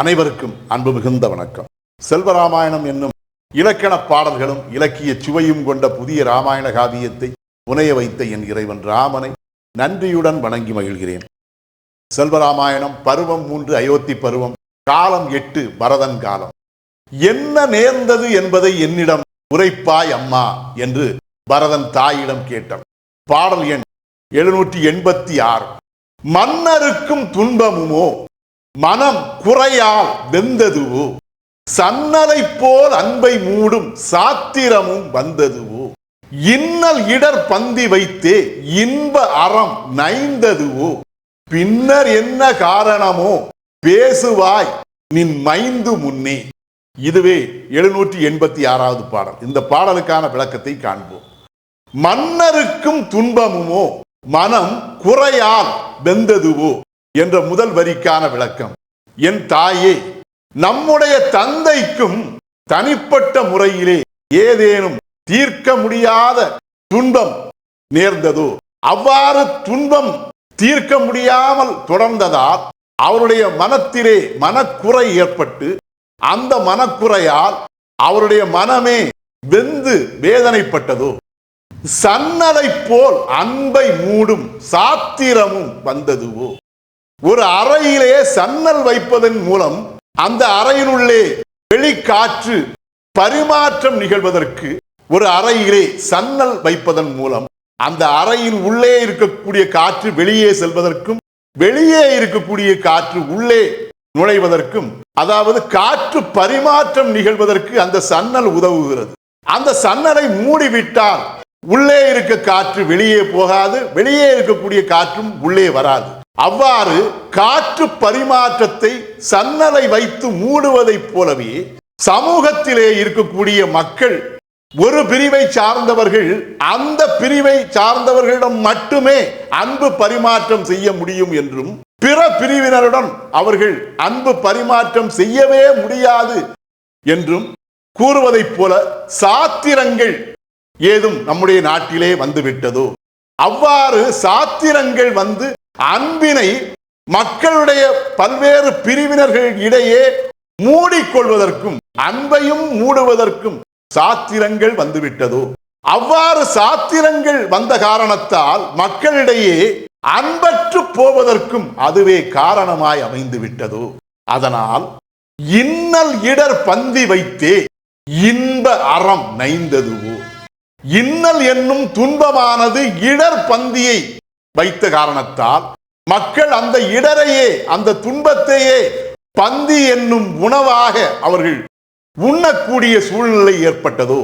அனைவருக்கும் அன்பு மிகுந்த வணக்கம். செல்வராமாயணம் என்னும் இலக்கண பாடல்களும் இலக்கிய சுவையும் கொண்ட புதிய ராமாயண காவியத்தை புனைய வைத்த என் இறைவன் ராமனை நன்றியுடன் வணங்கி மகிழ்கிறேன். செல்வராமாயணம் பருவம் மூன்று அயோத்தி பருவம் காலம் எட்டு பரதன் காலம். என்ன நேர்ந்தது என்பதை என்னிடம் உரைப்பாய் அம்மா என்று பரதன் தாயிடம் கேட்டான். பாடல் எண் எழுநூற்றி எண்பத்தி ஆறு. மன்னருக்கும் துன்பமுமோ? மனம் குறையால் வெந்ததுவோ? சன்னலை போல் அன்பை மூடும் சாத்திரமும் வந்ததுவோ? இன்னல் இடர் பந்தி வைத்தே இன்ப அறம் நைந்ததுவோ? பின்னர் என்ன காரணமோ? பேசுவாய் நின் மைந்து முன்னே. இதுவே எழுநூற்றி எண்பத்தி ஆறாவது பாடல். இந்த பாடலுக்கான விளக்கத்தை காண்போம். மன்னருக்கும் துன்பமுமோ? மனம் குறையால் வெந்ததுவோ? என்ற முதல் வரிக்கான விளக்கம். என் தாயே நம்முடைய தந்தைக்கும் தனிப்பட்ட முறையிலே ஏதேனும் தீர்க்க முடியாத துன்பம் நேர்ந்ததோ அவ்வாறு துன்பம் தீர்க்க முடியாமல் தொடர்ந்ததால் அவருடைய மனத்திலே மனக்குறை ஏற்பட்டு அந்த மனக்குறையால் அவருடைய மனமே வெந்து வேதனைப்பட்டதோ சன்னலை போல் அன்பை மூடும் சாத்திரமும் வந்ததுவோ. ஒரு அறையிலே சன்னல் வைப்பதன் மூலம் அந்த அறையினுள்ளே வெளிக்காற்று பரிமாற்றம் நிகழ்வதற்கு ஒரு அறையிலே சன்னல் வைப்பதன் மூலம் அந்த அறையின் உள்ளே இருக்கக்கூடிய காற்று வெளியே செல்வதற்கும் வெளியே இருக்கக்கூடிய காற்று உள்ளே நுழைவதற்கும் அதாவது காற்று பரிமாற்றம் நிகழ்வதற்கு அந்த சன்னல் உதவுகிறது. அந்த சன்னலை மூடிவிட்டால் உள்ளே இருக்க காற்று வெளியே போகாது வெளியே இருக்கக்கூடிய காற்றும் உள்ளே வராது. அவ்வாறு காற்று பரிமாற்றத்தை சன்னலை வைத்து மூடுவதைப் போலவே சமூகத்திலே இருக்கக்கூடிய மக்கள் ஒரு பிரிவை சார்ந்தவர்கள் அந்த பிரிவை சார்ந்தவர்களிடம் மட்டுமே அன்பு பரிமாற்றம் செய்ய முடியும் என்றும் பிற பிரிவினருடன் அவர்கள் அன்பு பரிமாற்றம் செய்யவே முடியாது என்றும் கூறுவதைப் போல சாத்திரங்கள் ஏதும் நம்முடைய நாட்டிலே வந்துவிட்டதோ? அவ்வாறு சாத்திரங்கள் வந்து அன்பினை மக்களுடைய பல்வேறு பிரிவினர்கள் இடையே மூடிக்கொள்வதற்கும் அன்பையும் மூடுவதற்கும் சாத்திரங்கள் வந்துவிட்டதோ? அவ்வாறு சாத்திரங்கள் வந்த காரணத்தால் மக்களிடையே அன்பற்று போவதற்கும் அதுவே காரணமாய் அமைந்து விட்டதோ அதனால் இன்னல் இடர் பந்தி வைத்தே இன்ப அறம் நைந்ததுவோ? இன்னல் என்னும் துன்பமானது இடர் பந்தியை வைத்த காரணத்தால் மக்கள் அந்த இடரையே அந்த துன்பத்தையே பந்தி என்னும் உணவாக அவர்கள் உண்ணக்கூடிய சூழ்நிலை ஏற்பட்டதோ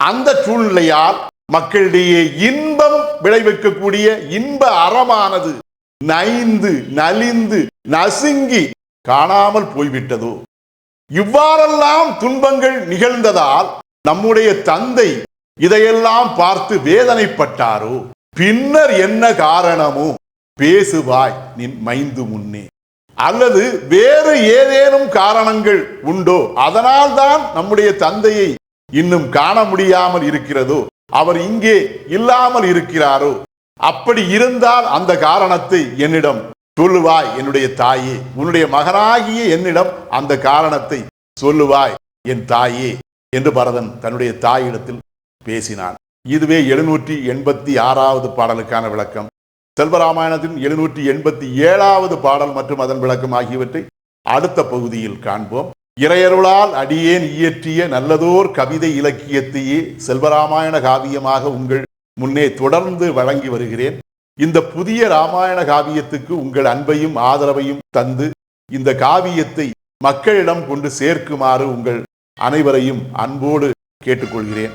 அந்த சூழ்நிலையால் மக்களிடையே இன்பம் விளைவிக்கக்கூடிய இன்ப அறமானது நைந்து நலிந்து நசுங்கி காணாமல் போய்விட்டதோ. இவ்வாறெல்லாம் துன்பங்கள் நிகழ்ந்ததால் நம்முடைய தந்தை இதையெல்லாம் பார்த்து வேதனைப்பட்டாரோ? பின்னர் என்ன காரணமோ பேசுவாய் நின் மைந்து முன்னே. அல்லது வேறு ஏதேனும் காரணங்கள் உண்டோ? அதனால் தான் நம்முடைய தந்தையை இன்னும் காண முடியாமல் இருக்கிறதோ? அவர் இங்கே இல்லாமல் இருக்கிறாரோ? அப்படி இருந்தால் அந்த காரணத்தை என்னிடம் சொல்லுவாய் என்னுடைய தாயே. உன்னுடைய மகனாகிய என்னிடம் அந்த காரணத்தை சொல்லுவாய் என் தாயே என்று பரதன் தன்னுடைய தாயிடத்தில் பேசினான். இதுவே எழுநூற்றி எண்பத்தி ஆறாவது பாடலுக்கான விளக்கம். செல்வராமாயணத்தின் எழுநூற்றி எண்பத்தி ஏழாவது பாடல் மற்றும் அதன் விளக்கம் ஆகியவற்றை அடுத்த பகுதியில் காண்போம். இறையருளால் அடியேன் இயற்றிய நல்லதோர் கவிதை இலக்கியத்தையே செல்வராமாயண காவியமாக உங்கள் முன்னே தொடர்ந்து வழங்கி வருகிறேன். இந்த புதிய ராமாயண காவியத்துக்கு உங்கள் அன்பையும் ஆதரவையும் தந்து இந்த காவியத்தை மக்களிடம் கொண்டு சேர்க்குமாறு உங்கள் அனைவரையும் அன்போடு கேட்டுக்கொள்கிறேன்.